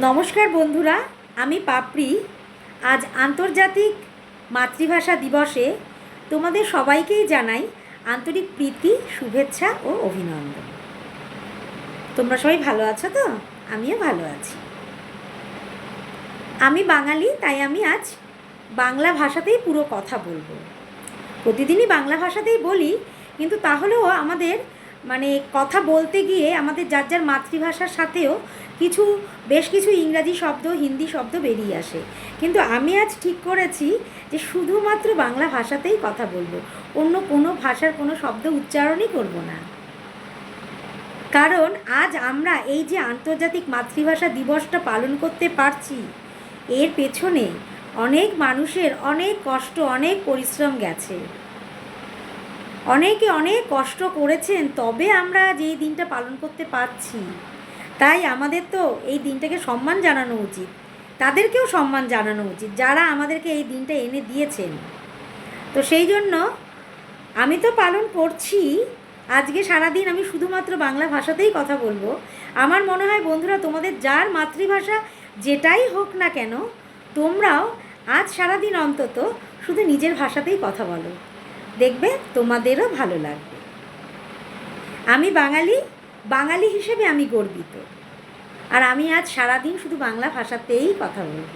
নমস্কার বন্ধুরা, আমি পাপড়ি। আজ আন্তর্জাতিক মাতৃভাষা দিবসে তোমাদের সবাইকেই জানাই আন্তরিক প্রীতি, শুভেচ্ছা ও অভিনন্দন। তোমরা সবাই ভালো আছো তো? আমিও ভালো আছি। আমি বাঙালি, তাই আমি আজ বাংলা ভাষাতেই পুরো কথা বলব। প্রতিদিনই বাংলা ভাষাতেই বলি, কিন্তু তাহলেও আমাদের মানে কথা বলতে গিয়ে আমাদের যার যার মাতৃভাষার সাথেও কিছু, বেশ কিছু ইংরাজি শব্দ, হিন্দি শব্দ বেরিয়ে আসে। কিন্তু আমি আজ ঠিক করেছি যে শুধুমাত্র বাংলা ভাষাতেই কথা বলব। অন্য কোনো ভাষার কোনো শব্দ উচ্চারণই করব না। কারণ আজ আমরা এই যে আন্তর্জাতিক মাতৃভাষা দিবসটা পালন করতে পারছি, এর পেছনে অনেক মানুষের অনেক কষ্ট, অনেক পরিশ্রম গেছে। অনেকে অনেক কষ্ট করেছেন, তবে আমরা এই দিনটা পালন করতে পারছি, তাই আমাদের তো এই দিনটাকে সম্মান জানানো উচিত। তাদেরকেও সম্মান জানানো উচিত, যারা আমাদেরকে এই দিনটা এনে দিয়েছেন। তো সেই জন্য আমি তো পালন করছি, আজকে সারাদিন আমি শুধুমাত্র বাংলা ভাষাতেই কথা বলব। আমার মনে হয় বন্ধুরা, তোমাদের যার মাতৃভাষা যেটাই হোক না কেন, তোমরাও আজ সারাদিন অন্তত শুধু নিজের ভাষাতেই কথা বলো। দেখবে তোমাদেরও ভালো লাগবে। আমি বাঙালি বাঙালি হিসেবে আমি গর্বিত। আর আমি আজ সারাদিন শুধু বাংলা ভাষাতেই কথা বলব।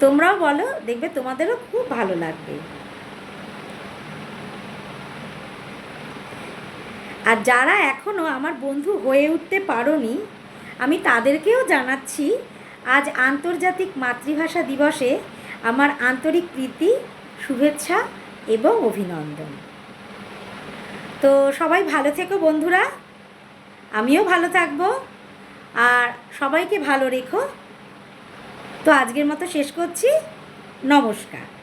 তোমরাও বলো, দেখবে তোমাদেরও খুব ভালো লাগবে। আর যারা এখনও আমার বন্ধু হয়ে উঠতে পারোনি, আমি তাদেরকেও জানাচ্ছি, আজ আন্তর্জাতিক মাতৃভাষা দিবসে আমার আন্তরিক প্রীতি শুভেচ্ছা এবং অভিনন্দন। তো সবাই ভালো থেকো বন্ধুরা। আমিও ভালো থাকব। আর সবাইকে ভালো রেখো। তো আজকের মতো শেষ করছি। নমস্কার।